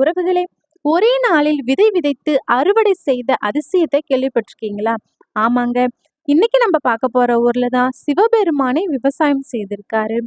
உறவுகளே ஒரே நாளில் விதை விதைத்து அறுவடை செய்த அதிசயத்தை கேள்விப்பட்டிருக்கீங்களா? ஆமாங்க. இன்னைக்கு நம்ம பார்க்க போற ஊர்ல தான் சிவபெருமானை விவசாயம் செய்திருக்காரு.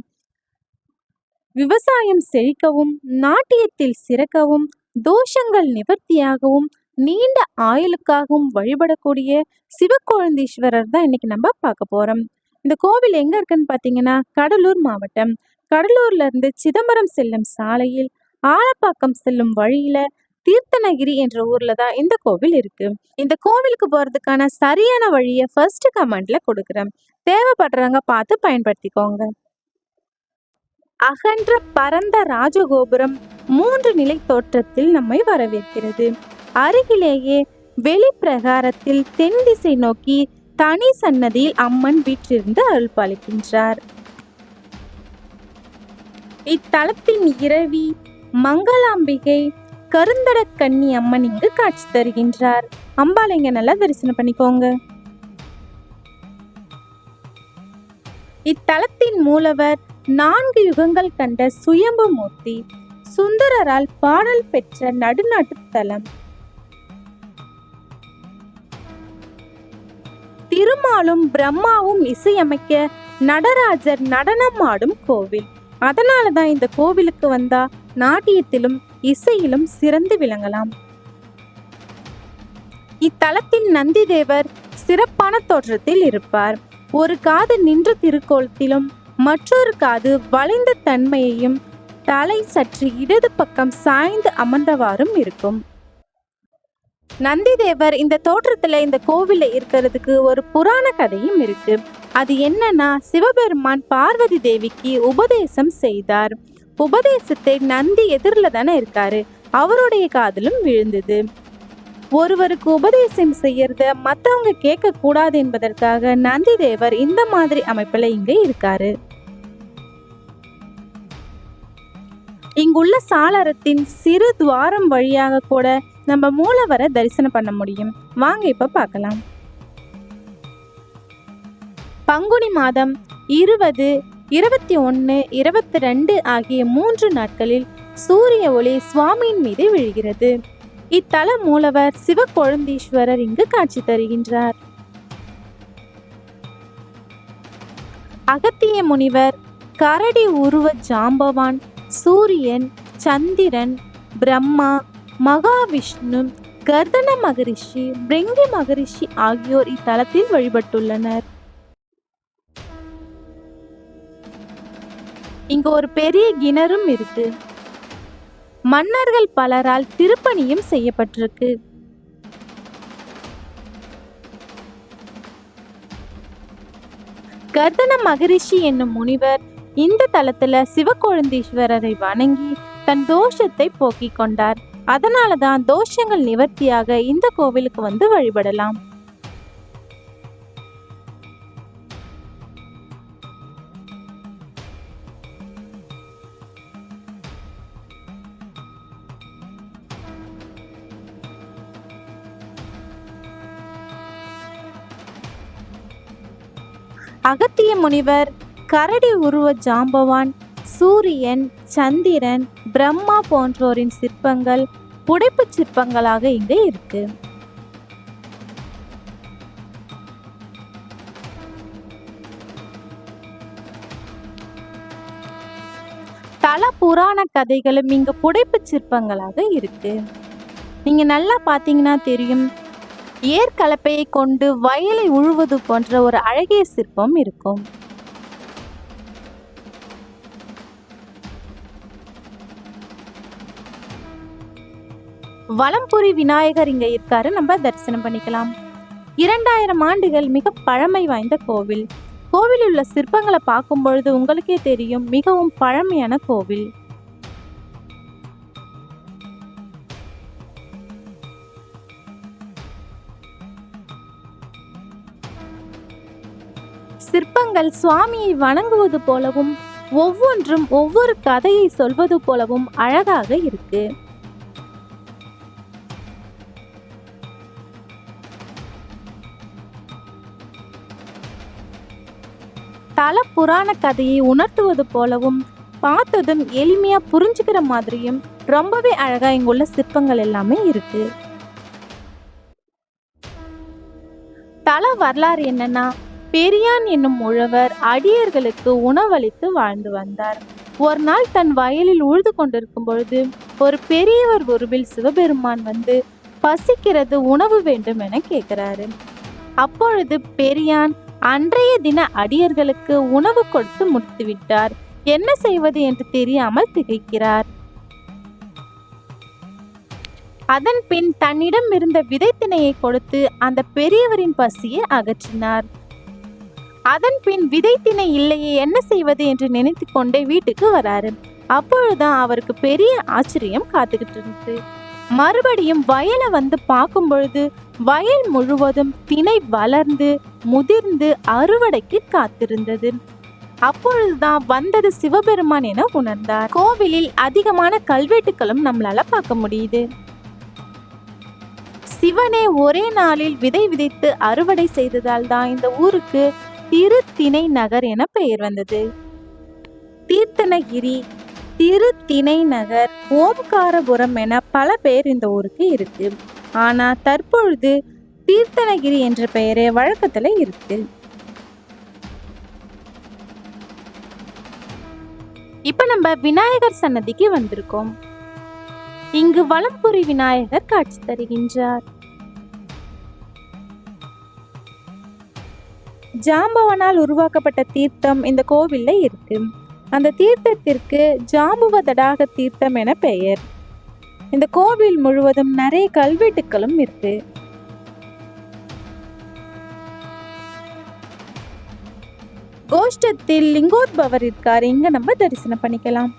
விவசாயம் செழிக்கவும் நாட்டியத்தில் சிறக்கவும் தோஷங்கள் நிவர்த்தியாகவும் நீண்ட ஆயுளுக்காகவும் வழிபடக்கூடிய சிவக்கொழுந்தீஸ்வரர் தான் இன்னைக்கு நம்ம பார்க்க போறோம். இந்த கோவில் எங்க இருக்குன்னு பாத்தீங்கன்னா கடலூர் மாவட்டம். கடலூர்ல இருந்து சிதம்பரம் செல்லும் சாலையில் ஆலப்பாக்கம் செல்லும் வழியில தீர்த்தனகிரி என்ற ஊர்ல தான் இந்த கோவில் இருக்கு. இந்த கோவிலுக்கு போறதுக்கான சரியான வழியை ஃபர்ஸ்ட் கமெண்ட்ல கொடுக்குறேன். தேவைப்படுறவங்க பார்த்து பயன்படுத்திக்கோங்க. அகன்ற பரந்த ராஜகோபுரம் மூன்று நிலை தோற்றத்தில் நம்மை வரவேற்கிறது. அருகிலேயே வெளிப்பிரகாரத்தில் தென் திசை நோக்கி தனி சன்னதியில் அம்மன் வீற்றிருந்து அருள் பாலிக்கின்றார் இத்தலத்தின் இரவி மங்களாம்பிகை கருந்தட கன்னி அம்மன் இங்கு காட்சி தருகின்றார். அம்பாள் இங்க நல்லா தரிசனம் பண்ணிக்கோங்க. இத்தலத்தின் மூலவர் நான்கு யுகங்கள் கண்ட சுயம்பு மூர்த்தி சுந்தரரால் பாடல் பெற்ற நடுநாட்டு தலம். திருமாலும் பிரம்மாவும் இசையமைக்க நடராஜர் நடனம் ஆடும் கோவில். அதனால தான் இந்த கோவிலுக்கு வந்தா நாட்டியத்திலும் இசையிலும் சிறந்து விளங்கலாம். இத்தலத்தின் நந்தி தேவர் சிறப்பான தோற்றத்தில் இருப்பார். ஒரு காது நின்ற திருக்கோலத்திலும் மற்றொரு காது வளைந்த தன்மையையும் தலை சற்று இடது பக்கம் சாய்ந்து அமர்ந்தவாறும் இருக்கும். நந்திதேவர் இந்த தோற்றத்துல இந்த கோவில இருக்கிறதுக்கு ஒரு புராண கதையும் இருக்கு. அது என்னன்னா சிவபெருமான் பார்வதி தேவிக்கு உபதேசம் செய்தார். உபதேசத்தை நந்தி எதிரில் தானே இருக்காரு. அவருடைய காதலும் விழுந்தது. ஒருவருக்கு உபதேசம் செய்யறத மற்றவங்க கேட்க கூடாது என்பதற்காக நந்தி தேவர் இந்த மாதிரி அமைப்புல இங்க இருக்காரு. இங்குள்ள சாளரத்தின் சிறு துவாரம் வழியாக கூட நம்ம மூலவரை தரிசனம் பண்ண முடியும். வாங்க இப்ப பார்க்கலாம். பங்குனி மாதம் இருபது இருபத்தி ஒன்று இருபத்தி ரெண்டு ஆகிய மூன்று நாட்களில் சூரிய ஒளி சுவாமியின் மீது விழுகிறது. இத்தல மூலவர் சிவகொழுந்தீஸ்வரர் இங்கு காட்சி தருகின்றார். அகத்திய முனிவர் கரடி உருவ ஜாம்பவான் சூரியன் சந்திரன் பிரம்மா மகாவிஷ்ணு கர்தன மகரிஷி பிரிங்கி மகரிஷி ஆகியோர் இத்தலத்தில் வழிபட்டுள்ளனர். இங்க ஒரு பெரிய கிணறும் இருக்கு. மன்னர்கள் பலரால் திருப்பணியும் செய்யப்பட்டிருக்கு. கர்தன மகரிஷி என்னும் முனிவர் இந்த தலத்துல சிவக்கொழுந்தீஸ்வரரை வணங்கி தன் தோஷத்தை போக்கிக் கொண்டார். அதனாலதான் தோஷங்கள் நிவர்த்தியாக இந்த கோவிலுக்கு வந்து வழிபடலாம். அகத்திய முனிவர் கரடி உருவ ஜாம்பவான் சூரியன் சந்திரன் பிரம்மா போன்றோரின் சிற்பங்கள் புடைப்புச் சிற்பங்களாக இங்கே இருக்கு. தல புராண கதைகளும் இங்க புடைப்புச் சிற்பங்களாக இருக்கு. நீங்க நல்லா பாத்தீங்கன்னா தெரியும் ஏற்கலப்பையை கொண்டு வயலை உழுவது போன்ற ஒரு அழகிய சிற்பம் இருக்கும். வலம்புரி விநாயகர் இங்க இருக்காரு. நம்ம தரிசனம் பண்ணிக்கலாம். இரண்டாயிரம் ஆண்டுகள் மிக பழமை வாய்ந்த கோவில். கோவிலில் உள்ள சிற்பங்களை பார்க்கும் பொழுது உங்களுக்கே தெரியும் மிகவும் பழமையான கோவில். சிற்பங்கள் சுவாமியை வணங்குவது போலவும் ஒவ்வொன்றும் ஒவ்வொரு கதையை சொல்வது போலவும் அழகாக இருக்கு. தல புராண கதையை உணர்த்துவது போலவும் பார்த்ததும் எளிமையா புரிஞ்சுக்கிற மாதிரியும் ரொம்பவே அழகா இங்குள்ள சிற்பங்கள் எல்லாமே இருக்கு. தல வரலாறு என்னன்னா பெரியான் என்னும் உழவர் அடியர்களுக்கு உணவளித்து வாழ்ந்து வந்தார். ஒரு நாள் தன் வயலில் உழுது கொண்டிருக்கும் பொழுது ஒரு பெரியவர் உருவில் சிவபெருமான் வந்து பசிக்கிறது உணவு வேண்டும் என கேட்கிறாரு. அப்பொழுது பெரியான் அன்றைய தின அடியர்களுக்கு உணவு கொடுத்து முடித்து விட்டார் என்ன செய்வது என்று தெரியாமல் திகைக்கிறார். அதன் பின் தன்னிடம் இருந்த விதைத்திணையை கொடுத்து அந்த பெரியவரின் பசியை அகற்றினார். அதன் பின் விதைத்தினை இல்லையே என்ன செய்வது என்று நினைத்து கொண்டே வீட்டுக்கு வராரு. அப்பொழுதுதான் அவருக்கு பெரிய ஆச்சரியம் காத்துக்கிட்டு இருந்தது. மறுபடியும் வயலை வந்து பார்க்கும் பொழுது வயல் முழுவதும் திணை வளர்ந்து முதிர்ந்து அறுவடைக்கு காத்திருந்தது. அப்பொழுதுதான் வந்தது சிவபெருமான் என உணர்ந்தார். கோவிலில் அதிகமான கல்வெட்டுகளும் நம்மளால பார்க்க முடியுது. சிவனே ஒரே நாளில் விதை விதைத்து அறுவடை செய்ததால் தான் இந்த ஊருக்கு திருத்திணை நகர் என பெயர் வந்தது. தீர்த்தனகிரி திருத்திணை நகர் ஓம்காரபுரம் என பல பெயர் இந்த ஊருக்கு இருக்கு. ஆனா தற்பொழுது தீர்த்தனகிரி என்ற பெயரே வழக்கத்துல இருக்கு. இப்ப நம்ம விநாயகர் சன்னதிக்கு வந்திருக்கோம். இங்கு வலம்புரி விநாயகர் காட்சி தருகின்றார். ஜாம்பவனால் உருவாக்கப்பட்ட தீர்த்தம் இந்த கோவில்ல இருக்கு. அந்த தீர்த்தத்திற்கு ஜாம்புவ தடாக தீர்த்தம் என பெயர். இந்த கோவில் முழுவதும் நிறைய கல்வெட்டுக்களும் இருக்கு. கோஷ்டத்தில் லிங்கோத்பவர் இருக்கார் இங்க நம்ம தரிசனம் பண்ணிக்கலாம்.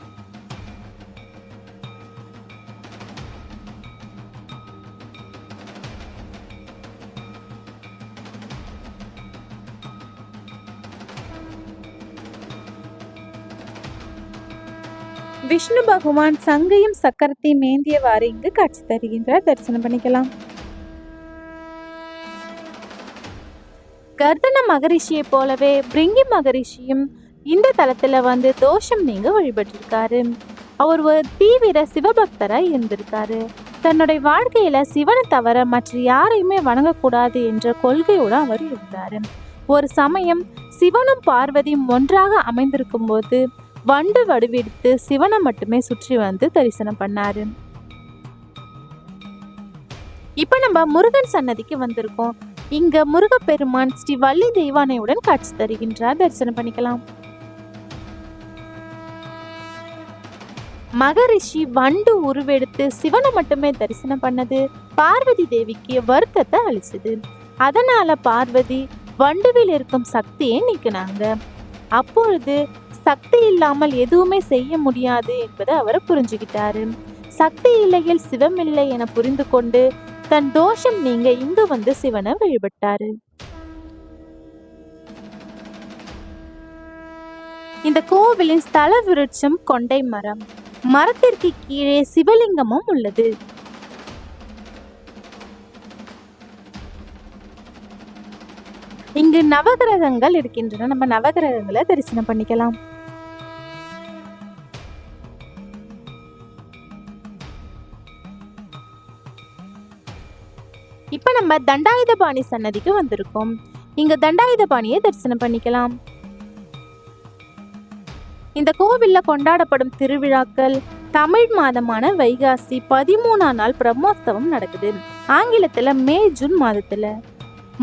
விஷ்ணு பகவான் சங்கையும் சக்கரத்தையும் மேந்தியவாறு இங்கு காட்சி தருகின்றார். தரிசனம் பண்ணிக்கலாம். கர்தன மகரிஷியை போலவே பிரிங்கி மகரிஷியும் இந்த தலத்துல வந்து தோஷம் நீங்க வழிபட்டிருக்காரு. அவர் ஒரு தீவிர சிவபக்தரா இருந்திருக்காரு. தன்னுடைய வாழ்க்கையில சிவனை தவிர மற்ற யாரையுமே வணங்கக்கூடாது என்ற கொள்கையோட அவர் இருந்தார். ஒரு சமயம் சிவனும் பார்வதியும் ஒன்றாக அமைந்திருக்கும் போது வண்டு வடிவெடுத்து சிவனை மட்டுமே சுற்றி வந்து தரிசனம் பண்ணாரு. இப்ப நம்ம முருகன் சன்னதிக்கு வந்திருக்கோம். இங்க முருகப்பெருமான் ஸ்ரீ வள்ளி தெய்வானையுடன் காட்சி தருகின்றார். தரிசனம் பண்ணிக்கலாம். மகரிஷி வண்டு உருவெடுத்து சிவனை மட்டுமே தரிசனம் பண்ணது. பார்வதி தேவிக்கு வருத்தத்தை அளிச்சது. அதனால பார்வதி வண்டுவில் இருக்கும் சக்தியை நீக்கினாங்க. அப்பொழுது சக்தி இல்லாமல் எதுவுமே செய்ய முடியாது என்பதை அவர் புரிஞ்சுக்கிட்டாரு சக்தி இல்லையில் சிவம் இல்லை என புரிந்து கொண்டு தன் தோஷம் நீங்க இங்கு வந்து சிவனை வழிபட்டாரு. இந்த கோவிலின் ஸ்தல விருட்சம் கொண்டை மரம். மரத்திற்கு கீழே சிவலிங்கமும் உள்ளது. இங்கு நவகிரகங்கள் இருக்கின்றன. நம்ம நவகிரகங்களை தரிசனம் பண்ணிக்கலாம். இப்போ நம்ம தண்டாயுதபாணி சன்னதிக்கு வந்திருக்கோம். இங்க தண்டாயுதபாணியை தரிசனம் பண்ணிக்கலாம். இந்த கோவிலில் கொண்டாடப்படும் திருவிழாக்கள் தமிழ் மாதமான வைகாசி பதிமூணாம் நாள் பிரம்மோத்சவம் நடக்குது. ஆங்கிலத்தில் மே ஜூன் மாதத்தில்.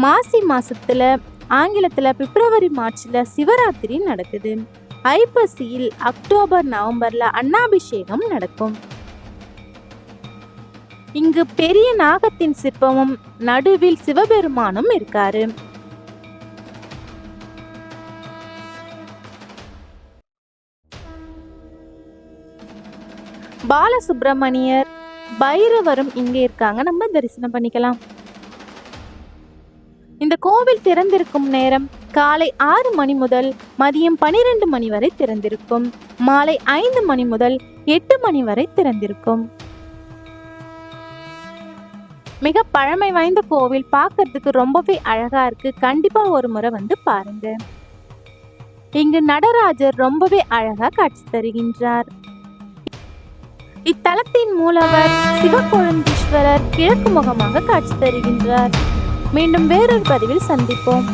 மாசி மாசத்துல ஆங்கிலத்தில் பிப்ரவரி மார்ச்ல சிவராத்திரி நடக்குது. ஐப்பசியில் அக்டோபர் நவம்பர்ல அன்னாபிஷேகம் நடக்கும். இங்கு பெரிய நாகத்தின் சிற்பமும் நடுவில் சிவபெருமானும் இருக்காரு. பாலசுப்பிரமணியர் பைரவரும் இங்கே இருக்காங்க. நம்ம தரிசனம் பண்ணிக்கலாம். இந்த கோவில் திறந்திருக்கும் நேரம் காலை ஆறு மணி முதல் மதியம் பனிரெண்டு மணி வரை திறந்திருக்கும். மாலை ஐந்து மணி முதல் எட்டு மணி வரை திறந்திருக்கும். மிக பழமை வாய்ந்த கோவில் பார்க்கறதுக்கு ரொம்பவே அழகா இருக்கு. கண்டிப்பா ஒரு முறை வந்து பாருங்க. இங்கு நடராஜர் ரொம்பவே அழகா காட்சி தருகின்றார். இத்தலத்தின் மூலவர் சிவகொழுந்தீஸ்வரர் கிழக்கு முகமாக காட்சி தருகின்றார். மீண்டும் வேறொரு பதிவில் சந்திப்போம்.